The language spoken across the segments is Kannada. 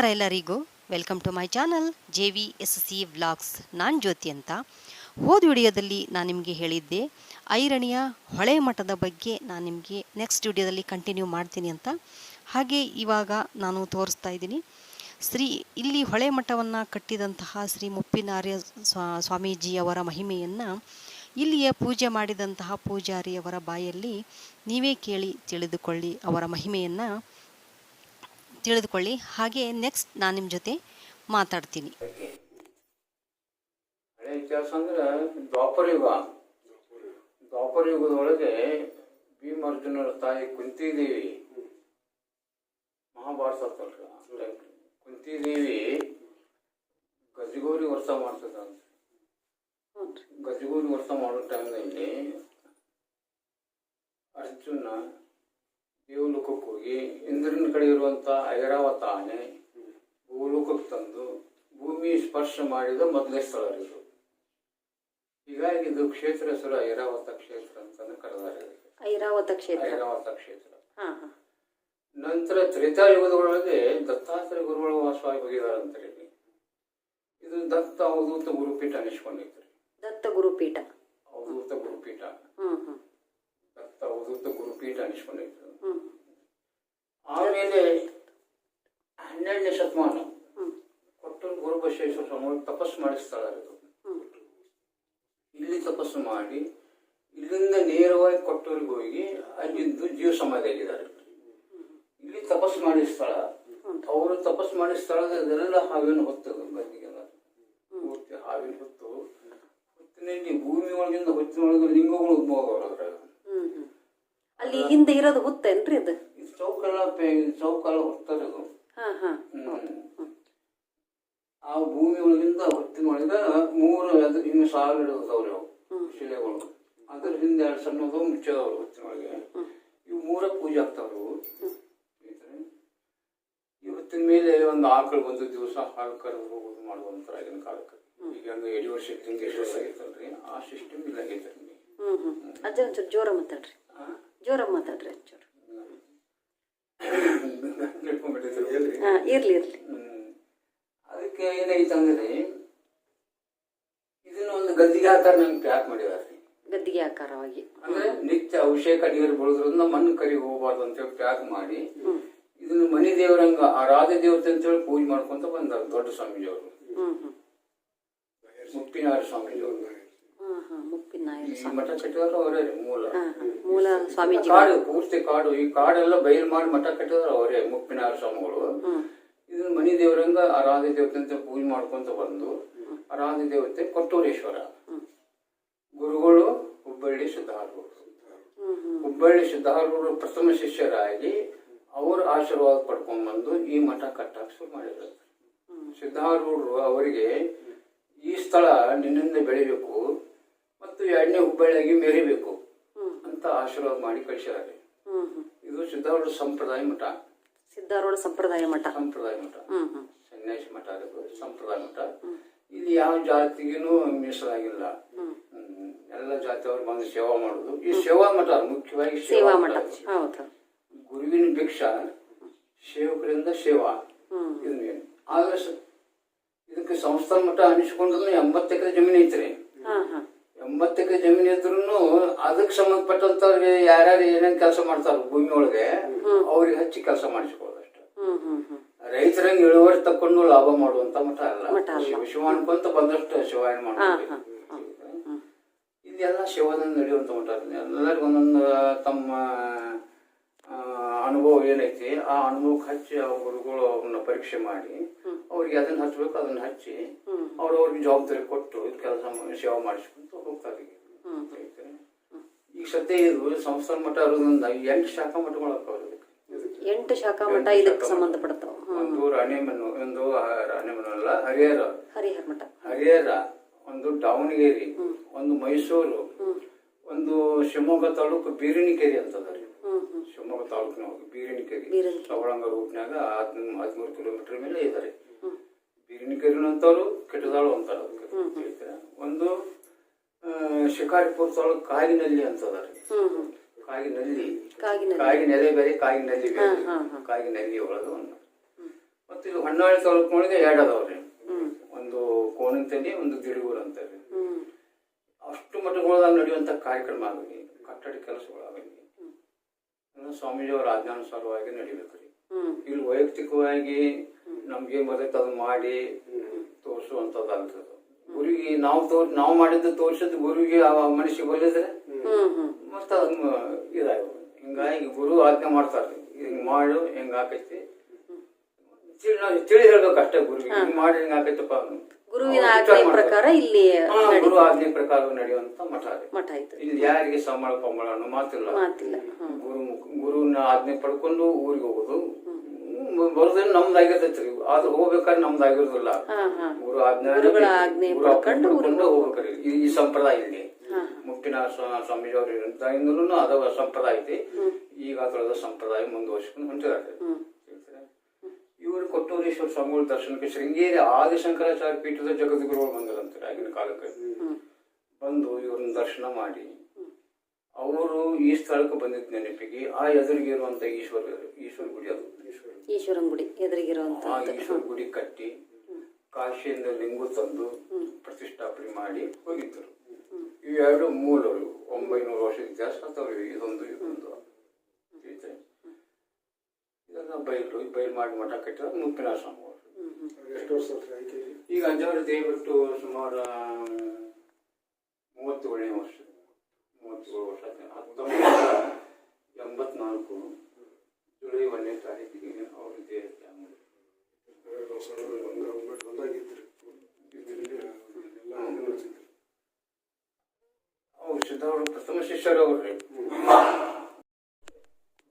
ನಮಸ್ಕಾರ ಎಲ್ಲರಿಗೂ. Welcome to my channel J V S C vlogs ನಾನು ಜ್ಯೋತಿ ಅಂತ. ಹೋದ ವಿಡಿಯೋದಲ್ಲಿ ನಾನು ನಿಮಗೆ ಹೇಳಿದ್ದೆ, ಐರಣಿಯ ಹೊಳೆ ಮಠದ ಬಗ್ಗೆ ನಾನು ನಿಮಗೆ ನೆಕ್ಸ್ಟ್ ವಿಡಿಯೋದಲ್ಲಿ ಕಂಟಿನ್ಯೂ ಮಾಡ್ತೀನಿ ಅಂತ. ಹಾಗೆ ಇವಾಗ ನಾನು ತೋರಿಸ್ತಾ ಇದ್ದೀನಿ. ಶ್ರೀ, ಇಲ್ಲಿ ಹೊಳೆ ಮಠವನ್ನು ಕಟ್ಟಿದಂತಹ ಶ್ರೀ ಮುಪ್ಪಿನಾರ್ಯ ಸ್ವಾ ಸ್ವಾಮೀಜಿಯವರ ಮಹಿಮೆಯನ್ನು ಇಲ್ಲಿಯ ಪೂಜೆ ಮಾಡಿದಂತಹ ಪೂಜಾರಿಯವರ ಬಾಯಲ್ಲಿ ನೀವೇ ಕೇಳಿ ತಿಳಿದುಕೊಳ್ಳಿ ಅವರ ಮಹಿಮೆಯನ್ನು. ತಿಳಿದುಕೊಳ್ಳಿ. ಹಾಗೆ ನೆಕ್ಸ್ಟ್ ನಾನು ನಿಮ್ಮ ಜೊತೆ ಮಾತಾಡ್ತೀನಿ. ಹಳೆ ಇತಿಹಾಸ ಅಂದ್ರೆ ದ್ವಾಪರ ಯುಗ. ದ್ವಾಪರ ಯುಗದೊಳಗೆ ಭೀಮಾರ್ಜುನರ ತಾಯಿ ಕುಂತಿದೇವಿ ಮಹಾಭಾರತ ಕುಂತಿದೇವಿ ಗಜಗೋರಿ ವರ್ಷ ಮಾಡ್ತದ ಗಜಗೌರಿ ವರ್ಷ ಮಾಡೋ ಟೈಮ್ನಲ್ಲಿ ಅರ್ಜುನ ದೇವಲೋಕಕ್ಕೆ ಹೋಗಿ ಇಂದ್ರನ ಕಡೆ ಇರುವಂತ ಐರಾವತ ಆನೆ ಭೂಲೋಕಕ್ಕೆ ತಂದು ಭೂಮಿ ಸ್ಪರ್ಶ ಮಾಡಿದ ಮೊದಲನೇ ಸ್ಥಳ ಇದು ಹೀಗಾಗಿ ಇದು ಕ್ಷೇತ್ರ ಹೆಸರು ಐರಾವತ ಕ್ಷೇತ್ರ ಅಂತಾನೆ ಕರೆದಾರೆ. ಐರಾವತ ಕ್ಷೇತ್ರ. ಐರಾವತ ಕ್ಷೇತ್ರ. ನಂತರ ತ್ರೇತಾಯುಗದೊಳಗೆ ದತ್ತಾತ್ರೇಯ ಗುರುಗಳು ವಾಸವಾಗಿ ಹೋಗಿದ್ದಾರೆ ಹೋಗಿದಾರಂತ ಹೇಳಿ ಇದು ದತ್ತ ಅವಧೂತ ಗುರುಪೀಠ ಅನಿಸ್ಕೊಂಡೈತ್ರಿ. ದತ್ತ ಗುರುಪೀಠ. ಅವಧೂತ ಗುರುಪೀಠ. ದತ್ತ ಅವಧೂತ ಗುರುಪೀಠ ಅನಿಸ್ಕೊಂಡೈತ್ರಿ ಹ್ಮ್ ಆಮೇಲೆ ಹನ್ನೆರಡನೇ ಶತಮಾನ. ಕೊಟ್ಟೂರು ಗುರುಬಸವೇಶ್ವರ ಸ್ವಾಮಿ ತಪಸ್ಸು ಮಾಡಿಸ್ತಾಳ ಇದು ಇಲ್ಲಿ ತಪಸ್ಸು ಮಾಡಿ, ಇಲ್ಲಿಂದ ನೇರವಾಗಿ ಕೊಟ್ಟೂರಿಗೆ ಹೋಗಿ, ಅಲ್ಲಿಂದು ಜೀವ ಸಮಾಧಿಯಾಗಿದ್ದಾರೆ. ಇಲ್ಲಿ ತಪಸ್ಸು ಮಾಡಿದ ಸ್ಥಳ ಅವರು ತಪಸ್ಸು ಮಾಡಿ ಇದೆಲ್ಲ ಹಾವಿನ ಹೊತ್ತು ಪೂರ್ತಿ ಹಾವಿನ ಹೊತ್ತು. ಹೊತ್ತಿನಲ್ಲಿ ಭೂಮಿ ಒಳಗಿಂದ ಹೊತ್ತಿನೊಳಗೆ ಲಿಂಗಗಳು ಉದ್ಭವ ಅಲ್ಲಿ ಹಿಂದೆ ಇರೋದು ಹುತ್ತೇನ್ರಿ ಅದು? ಇದು ಚೌಕೆಲ್ಲ ಅದು. ಹಾ ಹಾ. ಆ ಭೂಮಿ ಒಳಗಿಂದ ಹೊತ್ತಿನೊಳಗ ಮೂರು ಅದು ಇನ್ನು ಸಾವಿರ ಇಡೋದವ್ರಿ ಅವು ಶಿಲೆಗಳು. ಅದ್ರ ಹಿಂದೆ ಎರಡು ಸಣ್ಣದು ಮುಚ್ಚದವ್ರು ಹೊತ್ತಿನೊಳಗೆ ಇವು ಮೂರ ಪೂಜೆ ಆಗ್ತಾವ್ರು ಇವತ್ತಿನ ಮೇಲೆ ಒಂದು ಆಕಳು ಬಂದು ದಿವಸ ಹಾಲು ಕರೆದು ಹೋಗೋದು ಮಾಡುವಂತರ ಆಗಿನ ಕಾಲಕ್ಕೆ. ಈಗ ಒಂದು ಯಡಿಯೂರು ಸಿಸ್ಟಮ್ ಯಶಸ್ ಆಗೈತಲ್ರಿ? ಆ ಸಿಸ್ಟಮ್ ಇಲ್ಲ ಆಗೈತೆ ಹ್ಮ್ ಹ್ಮ್. ಅಜ್ಜ ಒಂಚೂರು ಜೋರ ಮಾತಾಡ್ರಿ. ಜೋರ ಮಾತಾಡ್ರಿ ಚೂರು. ಹಾ ಇರ್ಲಿ ಇರ್ಲಿ. ಅದಕ್ಕೆ ಏನಾಯ್ತು ಅಂದ್ರೆ ಇದನ್ನ ಒಂದು ಗದ್ದಿಗೆ ಆಕಾರ ನಂಗೆ ಪ್ಯಾಕ್ ಮಾಡಿದಾರೆ. ಗದ್ದಿಗೆ ಆಕಾರವಾಗಿ. ಅಂದ್ರೆ ನಿತ್ಯ ಅಭಿಷೇಕ ನೀರು ಬಳದ್ರಿಂದ ಮಣ್ಣು ಕರಿ ಹೋಗಬಾರ್ದು ಅಂತೇಳಿ ಪ್ಯಾಕ್ ಮಾಡಿ ಇದನ್ನ ಮನಿ ದೇವರಂಗ ಆರಾಧ್ಯ ದೇವತೆ ಅಂತೇಳಿ ಪೂಜೆ ಮಾಡ್ಕೊಂತ ಬಂದಾರ ದೊಡ್ಡ ಸ್ವಾಮೀಜಿಯವರು. ಮುಪ್ಪಿನಾರ ಸ್ವಾಮೀಜಿಯವರು. ಮಠ ಕಟ್ಟಿದ್ರು ಅವರೇ ಮೂಲ. ಮೂಲ ಸ್ವಾಮೀಜಿ. ಕಾಡು ಪೂರ್ತಿ ಕಾಡು ಈ ಕಾಡೆಲ್ಲ ಬಯಲು ಮಾಡಿ ಮಠ ಕಟ್ಟಿದ್ರು ಅವರೇ ಮುಪ್ಪಿನ ಸ್ವಾಮಿಗಳು. ಇದು ಇದನ್ನ ಮನಿ ದೇವರಂಗ ಆರಾಧ್ಯ ದೇವತೆ ಪೂಜೆ ಮಾಡ್ಕೊಂತ ಬಂದು ಆರಾಧ್ಯ ದೇವತೆ ಕೊಟ್ಟೂರೇಶ್ವರ. ಗುರುಗಳು ಹುಬ್ಬಳ್ಳಿ ಸಿದ್ಧಾರೂಢರು ಹುಬ್ಬಳ್ಳಿ ಸಿದ್ಧಾರೂಢರು ಪ್ರಥಮ ಶಿಷ್ಯರಾಗಿ ಅವರ ಆಶೀರ್ವಾದ ಪಡ್ಕೊಂಡ್ ಬಂದು ಈ ಮಠ ಕಟ್ಟಕ್ಕೆ ಶುರು ಮಾಡಿದ್ರು. ಸಿದ್ಧಾರೂಢರು ಅವರಿಗೆ ಈ ಸ್ಥಳ ನಿನ್ನಿಂದ ಬೆಳಿಬೇಕು. ಮತ್ತು ಎರಡನೇ ಹುಬ್ಬಳ್ಳಿಯಾಗಿ ಮೆರಿಬೇಕು ಅಂತ ಆಶೀರ್ವಾದ ಮಾಡಿ ಕಳಿಸಿದ್ದಾರೆ. ಇದು ಸಿದ್ಧಾರೂಢ ಸಂಪ್ರದಾಯ ಮಠ. ಸಿದ್ಧಾರೂಢ ಸಂಪ್ರದಾಯ ಮಠ. ಸಂಪ್ರದಾಯ ಮಠ. ಸನ್ಯಾಸಿ ಮಠ ಸಂಪ್ರದಾಯ ಮಠ. ಇಲ್ಲಿ ಯಾವ ಜಾತಿಗೂ ಮೀಸಲಾಗಿಲ್ಲ. ಎಲ್ಲ ಜಾತಿಯವರು ಬಂದು ಸೇವಾ ಮಾಡುದು ಈ ಸೇವಾ ಮಠ ಮುಖ್ಯವಾಗಿ ಸೇವಾ ಮಠ. ಗುರುವಿನ ಭಿಕ್ಷ ಸೇವಕರಿಂದ ಸೇವಾ. ಇದು. ಆದ್ರೆ ಇದಕ್ಕೆ ಸಂಸ್ಥಾನ ಮಠ ಅನಿಸ್ಕೊಂಡ್ರು ಎಂಬತ್ತು ಎಕರೆ ಜಮೀನು ಐತ್ರಿ. ಹಾ ಜಮೀನ್ ಎಕರೆ ಜಮೀನು ಇದ್ರು ಅದಕ್ಕೆ ಸಂಬಂಧಪಟ್ಟಂತವ್ರಿಗೆ ಯಾರ್ಯಾರು ಏನೇನ್ ಕೆಲಸ ಮಾಡ್ತಾರ ಭೂಮಿ ಒಳಗೆ ಅವ್ರಿಗೆ ಹಚ್ಚಿ ಕೆಲಸ ಮಾಡಿಸ್ಕೊಳ್ಳೋದು ಅಷ್ಟೇ. ಹ್ಮ್ ಹ್ಮ್ ಹ್ಮ್. ರೈತರಂಗೆ ಇಳುವರಿ ತಕೊಂಡು ಲಾಭ ಮಾಡುವಂತ ಮಠ ಅಲ್ಲ. ಶಿವ ಅನ್ಕೊಂತ ಬಂದಷ್ಟು ಶಿವಾಯನ ಮಾಡ್ತಾರೆ ಇದೆಲ್ಲ ಶಿವನ ನಡೆಯುವಂತ ಮಠ. ಎಲ್ಲರಿಗೂ ಒಂದೊಂದು ತಮ್ಮ ಅನುಭವ ಏನೈತಿ ಆ ಅನುಭವಕ್ಕೆ ಹಚ್ಚಿ ಆ ಗುರುಗಳು ಅವ್ರನ್ನ ಪರೀಕ್ಷೆ ಮಾಡಿ ಅವ್ರಿಗೆ ಅದನ್ನ ಹಚ್ಚಬೇಕು ಅದನ್ನ ಹಚ್ಚಿ ಅವ್ರವ್ರಿಗೆ ಜವಾಬ್ದಾರಿ ಕೊಟ್ಟು ಕೆಲಸ ಸೇವೆ ಮಾಡಿಸ್ಕೊಂತ ಹೋಗ್ತಾರೆ. ಈಗ. ಸದ್ಯ ಇದು ಸಂಸ್ಥಾನ ಮಠ ಇರೋದ್ರಿಂದ ಎಂಟು ಶಾಖಾ ಮಠಗಳು. ಎಂಟು ಶಾಖಾ ಮಠ ಇದಕ್ಕೆ ಸಂಬಂಧಪಡ್ತಾವ. ಒಂದು ರಾಣಿಮನ್ನು ಒಂದು ರಾಣಿಮನ್ನು ಅಲ್ಲ ಹರಿಹರ. ಹರಿಹರ ಮಠ. ಹರಿಹರ ಒಂದು ದಾವಣಗೆರೆ ಒಂದು ಮೈಸೂರು ಒಂದು ಶಿವಮೊಗ್ಗ ತಾಲೂಕು ಬೀರಿಣಿಕೆರೆ ಅಂತದ ರೀ. ಶಿವಮೊಗ್ಗ ತಾಲೂಕಿನ ಬೀರಣಿಕೆರಿ. ಸವಳಂಗ ರೂಟ್ನಾಗ ಹದಿಮೂರು ಹದಿಮೂರು ಕಿಲೋಮೀಟರ್ ಮೇಲೆ ಇದ್ದಾರೆ. ಬೀರಿಣಿಕೆರೆ ಅಂತಾರು ಕೆಟ್ಟದಾಳು ಅಂತಾರೆ ಅದಕ್ಕೆ. ಒಂದು ಶಿಕಾರಿಪುರ ತಾಲೂಕು ಕಾಗಿನಲ್ಲಿ ಅಂತದಾರೆ ಕಾಗಿನಲ್ಲಿ ಕಾಗಿನಲ್ಲಿ ಕಾಗಿ ನೆಲೆ ಬೇರೆ ಕಾಗಿ ನಲ್ಲಿ ಬೇರೆ. ಹಾ, ಹಾ. ಕಾಗಿ ನಲ್ಲಿ ಒಳಗೆ ಒಂದು. ಮತ್ತು ಇದು ಹೊನ್ನಾಳಿ ತಾಲೂಕಿನೊಳಗೆ ಎರಡು ಅದಾವ್ರಿ ಒಂದು ಕೋಣಂತನಿ ಒಂದು ಗಿಡಗೂರು ಅಂತಾರೆ ಅಷ್ಟು ಮಟ್ಟಗಳ ನಡೆಯುವಂಥ ಕಾರ್ಯಕ್ರಮ ಆಗಲಿ ಕಟ್ಟಡ ಕೆಲಸಗಳು. ಸ್ವಾಮೀಜಿಯವರ ಆಜ್ಞಾನುಸಾರವಾಗಿ ನಡಿಬೇಕ್ರಿ ಹ್ಮ್. ಇಲ್ಲಿ ವೈಯಕ್ತಿಕವಾಗಿ ನಮ್ಗೇನ್ ಬರ್ತೈತೆ ಅದನ್ನ ಮಾಡಿ ತೋರಿಸುವಂತದ್ದು ಗುರುವಿಗೆ ನಾವು ತೋರ್ ನಾವು ಮಾಡಿದ್ದು ತೋರಿಸಿದ್ದು ಗುರುವಿಗೆ ಆ ಮನುಷ್ಯ ಹ್ಮ್ ಮತ್ತೆ ಅದನ್ನ ಇದಾಗ ಹಿಂಗಾಗಿ ಗುರು ಆಜ್ಞೆ ಮಾಡ್ತಾರೆ ಹಿಂಗ್ ಮಾಡು ಹೆಂಗ್ ಆಕೈತಿ ತಿಳಿ ತಿಳಿ ಹೇಳ್ಬೇಕು ಅಷ್ಟೇ ಗುರುವಿಗೆ ಹಿಂಗ್ ಮಾಡಿ ಹಿಂಗ್ ಆಕೈತಪ್ಪ ಅವ್ನು. ಗುರುವಿನ ಆಜ್ಞೆ ಪ್ರಕಾರ ಇಲ್ಲಿ ಗುರು ಆಜ್ಞೆ ಪ್ರಕಾರ ನಡೆಯುವಂತ ಮಠ ಮಠ ಆಯ್ತು. ಇಲ್ಲಿ ಯಾರಿಗೆ ಸಂಬಳ ಪಂಬಳ ಅನ್ನೋ ಮಾತಿಲ್ಲ. ಮಾತಿಲ್ಲ. ಗುರು ಗುರುವಿನ ಆಜ್ಞೆ ಪಡ್ಕೊಂಡು ಊರಿಗೆ ಹೋಗುದು. ಬರೋದೇನು ನಮ್ದಾಗಿರ್ತೈತ್ರಿ. ಆದ್ರೂ ಹೋಗ್ಬೇಕಾದ್ರೆ ನಮ್ದಾಗಿರೋದಿಲ್ಲ. ಗುರು ಆಜ್ಞೆ ಗುರುಗಳ ಆಜ್ಞೆ ಪಡ್ಕೊಂಡು ಹೋಗ್ಬೇಕ್ರಿ ಈ ಸಂಪ್ರದಾಯ ಇಲ್ಲಿ ಮುಕ್ತಿನ ಸ್ವಾಮೀಜಿಯವರು ಇದ್ದಾಗಿಂದಲೂ ಅದ ಸಂಪ್ರದಾಯ ಐತಿ ಈಗ ಅದರದ ಸಂಪ್ರದಾಯ ಮುಂದುವರ್ಸ್ಕೊಂಡು ಹೊಂಟಿದ್ದಾರೆ. ಇವರು ಕೊಟ್ಟೂರೇಶ್ವರ ಸ್ವಾಮಿಗಳ ದರ್ಶನಕ್ಕೆ ಶೃಂಗೇರಿ ಆದಿಶಂಕರಾಚಾರ್ಯ ಪೀಠದ ಜಗದ್ಗುರುಗಳು ಬಂದರಂತಾರೆ ಆಗಿನ ಕಾಲಕ್ಕೆ. ಬಂದು ಇವ್ರನ್ನ ದರ್ಶನ ಮಾಡಿ. ಅವರು ಈ ಸ್ಥಳಕ್ಕೆ ಬಂದಿದ್ದ ನೆನಪಿಗೆ ಆ ಎದುರಿಗಿರುವಂತ ಈಶ್ವರ ಈಶ್ವರ ಗುಡಿ ಅದು. ಈಶ್ವರನ ಗುಡಿ ಎದುರಿಗಿರುವಂತ ಆ ಈಶ್ವರ ಗುಡಿ ಕಟ್ಟಿ ಕಾಶಿಯಿಂದ ಲಿಂಗು ತಂದು ಪ್ರತಿಷ್ಠಾಪನೆ ಮಾಡಿ ಹೋಗಿದ್ದರು. ಇವೆರಡು ಮೂಲರು ಒಂಬೈನೂರು ವರ್ಷ ಇತಿಹಾಸ ಅಥವಾ ಇದೊಂದು ಇದೊಂದು. ಈ ಬೈಲು ಬೈಲ್ ಮಾಡಿ ಮಠ ಕಟ್ಟಿದ ಮುಪ್ಪಿನ ಸ್ವಾಮಿ ಅವರು. ಎಷ್ಟು ವರ್ಷ ಈಗ ಅಂಜಾವರಿ ದಯವಿಟ್ಟು ಸುಮಾರು ಮೂವತ್ತೇಳನೇ ವರ್ಷ ಮೂವತ್ತೇಳು ವರ್ಷ. ಹತ್ತೊಂಬತ್ತು ಎಂಬತ್ನಾಲ್ಕು ಜುಲೈ ಒಂದನೇ ತಾರೀಕಿಗೆ ಅವರು ದೇಹ ತ್ಯಾಗ ಅವ್ರು ಸಿದ್ಧವರು ಪ್ರಥಮ ಶಿಷ್ಯರು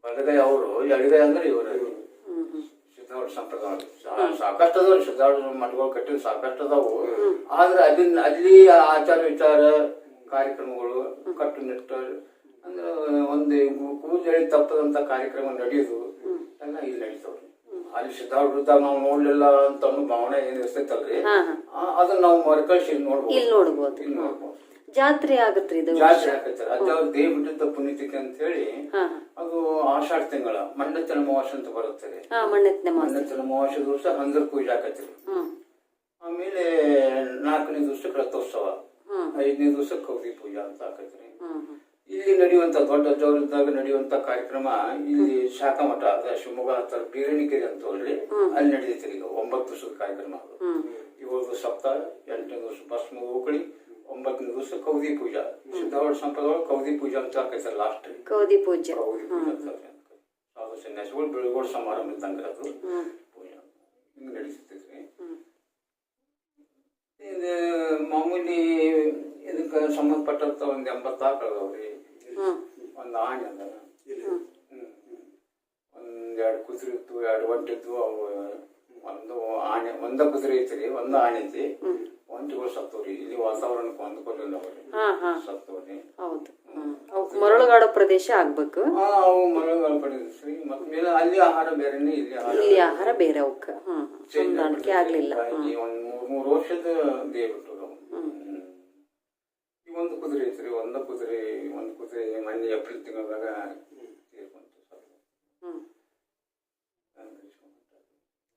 ಅವ್ರಿ ಬಲಗೈ ಅವರು ಎಡಗೈ ಅಂದ್ರೆ ಇವರು. ಸಿದ್ಧಾವರ ಸಂಪ್ರದಾಯ. ಸಾಕಷ್ಟು ಅದಾವ ಸಿದ್ಧಾವರ ಮಠಗಳು ಕಟ್ಟಿದ ಸಾಕಷ್ಟು ಅದಾವು ಆದ್ರೆ ಅಲ್ಲಿನ ಅಲ್ಲಿ ಆಚಾರ ವಿಚಾರ ಕಾರ್ಯಕ್ರಮಗಳು ಕಟ್ಟುನಿಟ್ಟ ಅಂದ್ರೆ ಒಂದು ಕೂದಲಿ ತಪ್ಪದಂತ ಕಾರ್ಯಕ್ರಮ ನಡೆಯೋದು ಎಲ್ಲ ಇಲ್ಲಿ ನಡೀತಾವ್ರಿ ಅಲ್ಲಿ ಸಿದ್ಧಾವೃದ್ದಾಗ ನಾವು ನೋಡ್ಲಿಲ್ಲ ಅಂತ ಅನ್ನೋ ಭಾವನೆ ಏನ್ ಇರ್ತೈತಲ್ರಿ ಅದನ್ನ ನಾವು ಮರುಕಳಿಸಿ ನೋಡ್ಬೋದು. ಇಲ್ಲಿ ನೋಡ್ಬೋದು. ಇಲ್ಲಿ ನೋಡ್ಬೋದು. ಜಾತ್ರೆ ಆಗತ್ರಿ ಇದು ಜಾತ್ರೆ ಆಗುತ್ತೆ ಅದು ಅವ್ರ ದೇವ್ ಬಿಟ್ಟಿದ್ದ ಪುಣ್ಯತಿಥಿ ಅಂತ ಹೇಳಿ ಅದು ಆಷಾಢ ತಿಂಗಳ ಮಂಡತನ ಅಮಾವಾಸ್ಯ ಅಂತ ಬರುತ್ತೆ ಹಾ ಮಣ್ಣೆತ್ತನೆ ಅಮಾವಾಸ್ಯ. ದಿವಸ ಹಂಗರ್ ಪೂಜೆ ಆಕತ್ರಿ ಆಮೇಲೆ ನಾಲ್ಕನೇ ದಿವಸಕ್ಕೆ ರಥೋತ್ಸವ ಐದನೇ ದಿವಸ ಕೌದಿ ಪೂಜಾ ಅಂತ ಹ್ಮ್ ಇಲ್ಲಿ ನಡೆಯುವಂತ ದೊಡ್ಡ ಜೋರಿದ್ದಾಗ ನಡೆಯುವಂತ ಕಾರ್ಯಕ್ರಮ ಇಲ್ಲಿ ಶಾಖಮಠ ಅದ ಶಿವಮೊಗ್ಗ ಹತ್ರ ಬೀರಣಿಕೆರೆ ಅಂತ ಹೇಳಿ ಅಲ್ಲಿ ನಡೆಯುತ್ತೆ ಈಗ ಒಂಬತ್ತು ದಿವಸದ ಕಾರ್ಯಕ್ರಮ ಅದು. ಏಳು ದಿವಸ ಸಪ್ತಾಹ ಎಂಟನೇ ದಿವಸ ಭಸ್ಮ ಓಕಳಿ ಒಂಬತ್ತನೇ ದಿವಸ ಕೌದಿ ಪೂಜಾ. ಸಿದ್ಧಾವಳ ಸಂಪ್ರದಾಯ ಕೌದಿ ಪೂಜಾ ಅಂತ ಆಕೈತೆ ಲಾಸ್ಟ್ ಕೌದಿ ಪೂಜೆ. ಕೌದಿ ಪೂಜಾ ಅಂತ. ಸಾಧು ಸನ್ಯಾಸಿಗಳು ಬೆಳಗೋಡು ಸಮಾರಂಭ ಇದ್ದಂಗೆ ಅದು. ಪೂಜೆ. ಹಿಂಗೆ ಹ್ಮ್. ಇದು ಮಾಮೂಲಿ ಇದಕ್ಕೆ ಸಂಬಂಧಪಟ್ಟಂತ ಒಂದು ಎಂಬತ್ತು ಅದಾವ್ರಿ ರೀ. ಒಂದು ಆಣೆ ಅದ. ಒಂದು ಎರಡು ಕುದುರೆ ಇತ್ತು ಎರಡು ಒಂಟಿತ್ತು ಅವು ಒಂದು ಆಣೆ ಒಂದ ಕುದುರೆ ಐತ್ರಿ ಒಂದ ಆಣೆ ಐತಿ. ಒಂಟಿಗಳು ಸತ್ತವ್ರಿ ಇಲ್ಲಿ ವಾತಾವರಣಕ್ಕೆ ಅವ್ರಿ. ಹಾ ಹಾ. ಸತ್ತವ್ರಿ ಹೌದು. ಮರಳುಗಾಡ ಅವಕ್ ಪ್ರದೇಶ ಆಗ್ಬೇಕು. ಹಾ ಅವು ಮರಳುಗಳು ಪಡೆದ್ರಿ ಮತ್ ಮೇಲೆ ಅಲ್ಲಿ ಆಹಾರ ಬೇರೆನೇ ಇಲ್ಲಿ ಆಹಾರ ಇಲ್ಲಿ ಆಹಾರ ಬೇರೆ ಅವಕ್ಕ. ಚೇಂಜ್ ಹೊಂದಾಣಿಕೆ ಆಗ್ಲಿಲ್ಲ. ಈ ಒಂದು ಮೂರ್ ಮೂರ್ ವರ್ಷದ ದೇವ್ಬಿಟ್ಟು ಈ ಒಂದು ಕುದುರೆ ಐತ್ರಿ ಒಂದ ಕುದುರೆ ಒಂದು ಕುದುರೆ ಮನೆ ಏಪ್ರಿಲ್ ತಿಂಗಳದಾಗ ತೀರ್ಕೊಂತು. ಹ್ಮ್.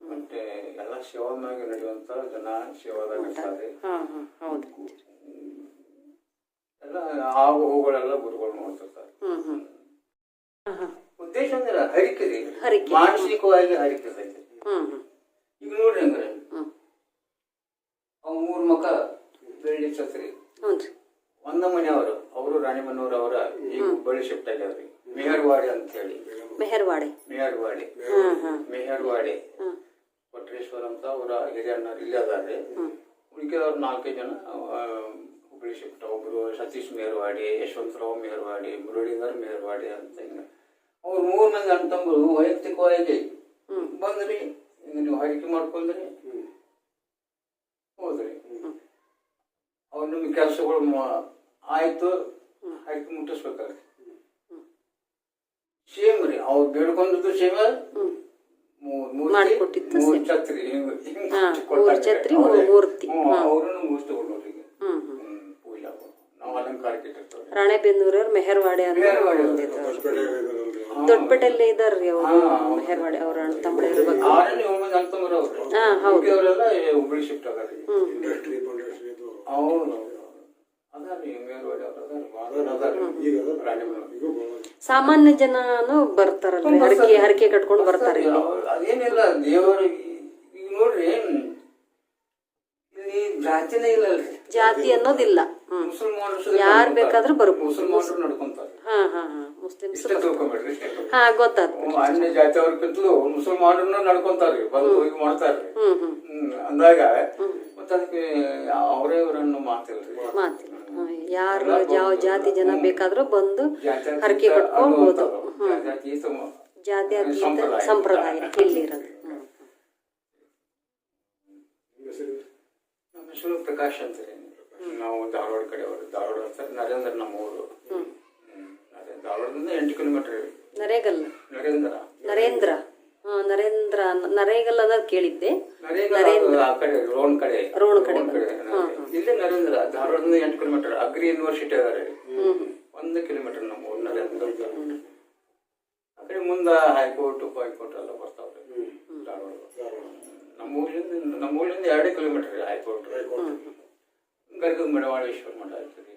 ಮತ್ತೆ ಎಲ್ಲ ಶಿವನಾಗಿ ನಡೆಯುವಂತ ಜನ ಇರ್ತಾರೆ ಹೌದು. ಎಲ್ಲ ಆಗು ಹೂಗಳೆಲ್ಲ ಗುರುಗಳು ನೋಡ್ತಿರ್ತಾರೆ. ಉದ್ದೇಶ ಅಂದ್ರೆ ಹರಿಕೆ ರೀ. ಹರಿಕೆ. ಮಾನಸಿಕವಾಗಿ ಹರಿಕೆ ಇರ್ತೈತಿ ಹ್ಮ್ ಹ್ಮ್. ಈಗ ನೋಡ್ರಿ ಅಂದ್ರೆ ಅವ್ ಮೂರ್ ಮಕ ಬೆಳ್ಳಿ ಛತ್ರಿ. ಒಂದ ಮನೆಯವರು ಅವರು ರಾಣಿಮನೂರ್ ಅವರ ಈಗ ಹುಬ್ಬಳ್ಳಿ ಶಿಫ್ಟ್ ಆಗ್ಯಾವ್ರಿ. ಮೆಹರ್ವಾಡಿ ಅಂತ ಹೇಳಿ. ಮೆಹರ್ವಾಡಿ. ಮೆಹರ್ವಾಡಿ. ಮೇಹರ್ವಾಡಿ. ಹ್ಮ್ ಕೊಟ್ರೇಶ್ವರ ಅಂತ ಅವರ ಹಿರಿಯಣ್ಣರು ಇಲ್ಲಿ ಅದಾರೆ ಉಳಿಕೆದವ್ರು ನಾಲ್ಕೈದು ಜನ ಹುಬ್ಳಿ ಹುಬ್ಬಳ್ಳಿ ಶಿಫ್ಟ್ ಒಬ್ರು ಸತೀಶ್ ಮೇರ್ವಾಡಿ ಯಶವಂತರಾವ್ ಮೇರ್ವಾಡಿ ಮುರಳೀಧರ್ ಮೇರ್ವಾಡಿ ಅಂತ ಹಿಂಗ ಅವ್ರು ಮೂರ್ ಮಂದಿ ಅಣ್ಣ ತಮ್ಮರು ವೈಯಕ್ತಿಕವಾಗಿ ಬಂದ್ರಿ ನೀವು ಹರಿಕೆ ಮಾಡ್ಕೊಂಡ್ರಿ ಹೋದ್ರಿ. ಅವ್ರು ನಿಮ್ಗೆ ಕೆಲಸಗಳು ಆಯ್ತು ಹರಿಕೆ ಮುಟ್ಟಿಸ್ಬೇಕಾಗ್ರಿ ಸೇಮ್ ರೀ ಅವ್ರು ಬೇಡ್ಕೊಂಡದ್ದು ಸೇಮ. ಮಾಡ್ಕೊಟ್ಟಿದ್ದು ಮೂರು ಛತ್ರಿ ಮೂರ್ತಿ. ಹ್ಮ್, ಹ್ಮ್ ಹ್ಮ್. ಹ್ಮ್, ರಾಣೆಬೆನ್ನೂರವ್ರ ಮೆಹರ್ವಾಡೆ ಅಂತ ದೊಡ್ಡಪೇಟೆಲ್ಲೇ ಇದಾರ್ರಿ ಅವರು ಮೆಹರ್ವಾಡೆ ಹೆರವಾಡಿ ಅವ್ರ ಅಣ್ಣ ತಮ್ಮ ಇರ್ಬೇಕು ಹಾ ಹೌದು. ಅವರೆಲ್ಲ ಸಾಮಾನ್ಯ ಜನನು ಬರ್ತಾರಲ್ರಿ. ಹರಕೆ ಹರಕೆ ಕಟ್ಕೊಂಡು ಬರ್ತಾರೆ ಅದೇನಿಲ್ಲ ದೇವರ ನೋಡ್ರಿ ಇಲ್ಲಿ ಜಾತಿನೇ ಇಲ್ಲ ಜಾತಿ ಅನ್ನೋದಿಲ್ಲ. ಯಾರು. ಬೇಕಾದ್ರೂ ಬರ್ಬೋದು. ಮುಸಲ್ಮಾನರು ನಡ್ಕೊಂತಾರೆ. ಹಾ ಹಾ ಹಾ. ಮುಸ್ಲಿಮ್ಸ್ ಹಾ ಗೊತ್ತಾತ್ ಹ್ಮ್, ಅನ್ಯ ಜಾತಿಯವ್ರಕ್ಕಿಂತಲೂ ಮುಸಲ್ಮಾನರನ್ನ ನಡ್ಕೊಂತಾರ್ರಿ ಬಂದು ಹೋಗಿ ಮಾಡ್ತಾರ್ರಿ. ಅಂದಾಗ ಮತ್ತ ಅದಕ್ಕೆ ಅವರೇ ಅವರನ್ನು ಮಾತಿಲ್ರಿ. ಮಾತಿ ಯಾರು ಯಾವ ಜಾತಿ ಜನ ಬೇಕಾದ್ರೂ ಬಂದು ಹರಕೆ ಅನ್ನುವಂಥದ್ದು. ಜಾತಿ ಜಾತ್ಯತೀತ ಸಂಪ್ರದಾಯ. ಇಲ್ಲಿರೋದು. ನಿಮ್ಮ ಹೆಸರು? ಪ್ರಕಾಶ್ ಅಂತ ನಾವು ಧಾರವಾಡ ಕಡೆ ಧಾರವಾಡ ಅಂತ ನರೇಂದ್ರ ನಮ್ಮ ಊರು ಹ್ಮ್. ಧಾರವಾಡದಿಂದ ಎಂಟು ಕಿಲೋಮೀಟರ್ ನರೇಗಲ್ ನರೇಂದ್ರ. ನರೇಂದ್ರ. ನರೇಂದ್ರ ನರೇಗಲ್ ಅದ ಕೇಳಿದ್ದೆ ನರೇಂದ್ರ. ಆ ಕಡೆ ರೋಣ ಕಡೆ. ರೋಣ ಕಡೆ ಇಲ್ಲೇ ನರೇಂದ್ರ ಧಾರವಾಡದಿಂದ ಎಂಟು ಕಿಲೋಮೀಟರ್. ಅಗ್ರಿ ಯೂನಿವರ್ಸಿಟಿ ಅದ ರೀ ಒಂದು ಕಿಲೋಮೀಟರ್ ನಮ್ಮ ನರೇಂದ್ರ. ಆ ಕಡೆ ಮುಂದ ಹೈಕೋರ್ಟ್ ಹೈಕೋರ್ಟ್ ಎಲ್ಲ ಬರ್ತಾವ್ರಿ. ಧಾರವಾಡ. ನಮ್ಮ ಊರಿಂದ ನಮ್ಮ ಊರಿಂದ ಎರಡೇ ಕಿಲೋಮೀಟರ್ ಹೈಕೋರ್ಟ್. ಗರ್ಗ ಮಡವಾಳೇಶ್ವರ ಮಠ ರೀ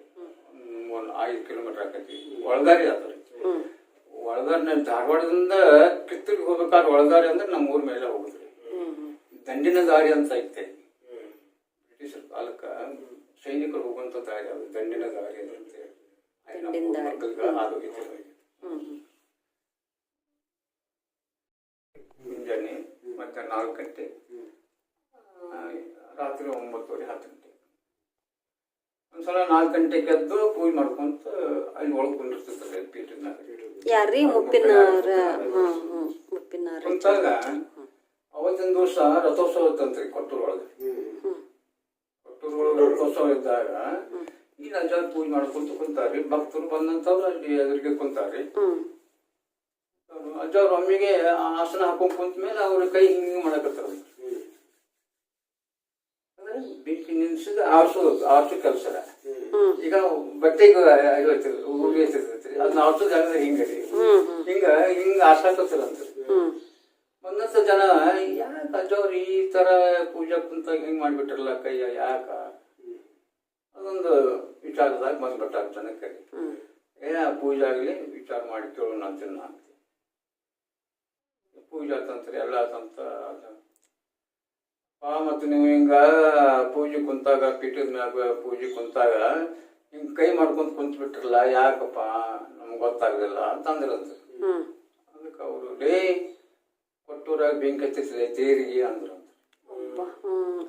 ಒಂದು ಐದು ಕಿಲೋಮೀಟರ್ ಆಕೈತಿ. ಒಳಗಾರಿ ಆತರಿ ಒಳಗಾರಿ ಧಾರವಾಡದಿಂದ ಕಿತ್ತೂರಿಗೆ ಹೋಗ್ಬೇಕಾದ್ರೆ ಒಳಗಾರಿ ಅಂದ್ರೆ ನಮ್ಮ ಊರ್ ಮೇಲೆ ಹೋಗುದ್ರಿ ದಂಡಿನ ದಾರಿ ಅಂತ ಐತೆ. ಬ್ರಿಟಿಷರ ಕಾಲಕ್ಕ ಸೈನಿಕರು ಹೋಗುವಂತ ದಾರಿ ಅದು ದಂಡಿನ ದಾರಿ ಅಂತ ಮುಂಜಾನೆ ಮತ್ತೆ ನಾಲ್ಕು ಗಂಟೆ ರಾತ್ರಿ ಒಂಬತ್ತುವರೆ ಹತ್ತು. ಒಂದ್ಸಲ ನಾಲ್ಕು ಗಂಟೆಗೆ ಎದ್ದು ಪೂಜೆ ಮಾಡ್ಕೊಂತ ಅಲ್ಲಿ ಒಳಗೆ ಕುಂಡಿರ್ತಿರ್ತಾರೆ ಪೀಠದ ಯಾರ್ರಿ ಮುಪ್ಪಿನ ಮುಪ್ಪಿನವ್ರ? ಕುಂತಾಗ ಅವತ್ತಿನ ದಿವಸ ರಥೋತ್ಸವ ಇತ್ತಂತ್ರಿ ಕೊಟ್ಟೂರ್ ಒಳಗೆ. ಕೊಟ್ಟೂರ್ ಒಳಗೆ ರಥೋತ್ಸವ ಇದ್ದಾಗ ಈ ಅಜ್ಜಾರ್ ಪೂಜೆ ಮಾಡ್ಕೊಂತ ಕುಂತಾರಿ ಭಕ್ತರು ಬಂದಂತವ್ರು ಅಲ್ಲಿ ಎದುರಿಗೆ ಕುಂತಾರಿ ಹ್ಮ್. ಅಜ್ಜವ್ರ ಒಮ್ಮೆಗೆ ಆಸನ ಹಾಕೊಂಡ್ ಕುಂತ ಮೇಲೆ ಅವ್ರ ಕೈ ಹಿಂಗೆ ಮಾಡಕತ್ತಾರ ಅಂದ್ರೆ ಬೆಂಕಿ ನಿಲ್ಸಿದ ಕೆಲಸ ಈಗ ಬಟ್ಟೆಗೆ ಊರಿ ಐತಿರ್ತೈತಿ ಅದನ್ನ ಆರ್ಸೋದು ಜನ ಹಿಂಗ ರೀ. ಹಿಂಗ ಹಿಂಗ ಆರ್ಟಿಕಲ್ಚರ್ ಅಂತ. ಬಂದಂತ ಜನ ಯಾಕ ಅಜ್ಜವ್ರು ಈ ತರ ಪೂಜಾ ಕುಂತ ಹಿಂಗ್ ಮಾಡ್ಬಿಟ್ರಲ್ಲ ಕೈಯ ಯಾಕ? ಅದೊಂದು ವಿಚಾರದಾಗ ಬಂದ್ಬಿಟ್ಟಾರ ಜನಕ್ಕೆ. ಏ ಪೂಜೆ ಆಗಲಿ ವಿಚಾರ ಮಾಡಿ ಕೇಳೋಣ ಅಂತ ಪೂಜಾ ಆತಂತ್ರಿ ಎಲ್ಲ ತಂತ್ರ ಅದ. ಆ ಮತ್ತು ನೀವು ಹಿಂಗ ಪೂಜೆ ಕುಂತಾಗ ಪೀಠದ ಮ್ಯಾಗ ಪೂಜೆ ಕುಂತಾಗ ಹಿಂಗೆ ಕೈ ಮಾಡ್ಕೊಂತ ಕುಂತ ಬಿಟ್ರಲ್ಲ ಯಾಕಪ್ಪ? ನಮ್ಗೆ ಗೊತ್ತಾಗ್ಲಿಲ್ಲ ಅಂತಂದ್ರಂತ. ಅದಕ್ಕೆ ಅವರು ಲೇ ಕೊಟ್ಟೂರಾಗ ಬೆಂಕಿ ಹತ್ತಿರ್ತಿದೆ ತೇರಿಗೆ ಅಂದ್ರಂತ.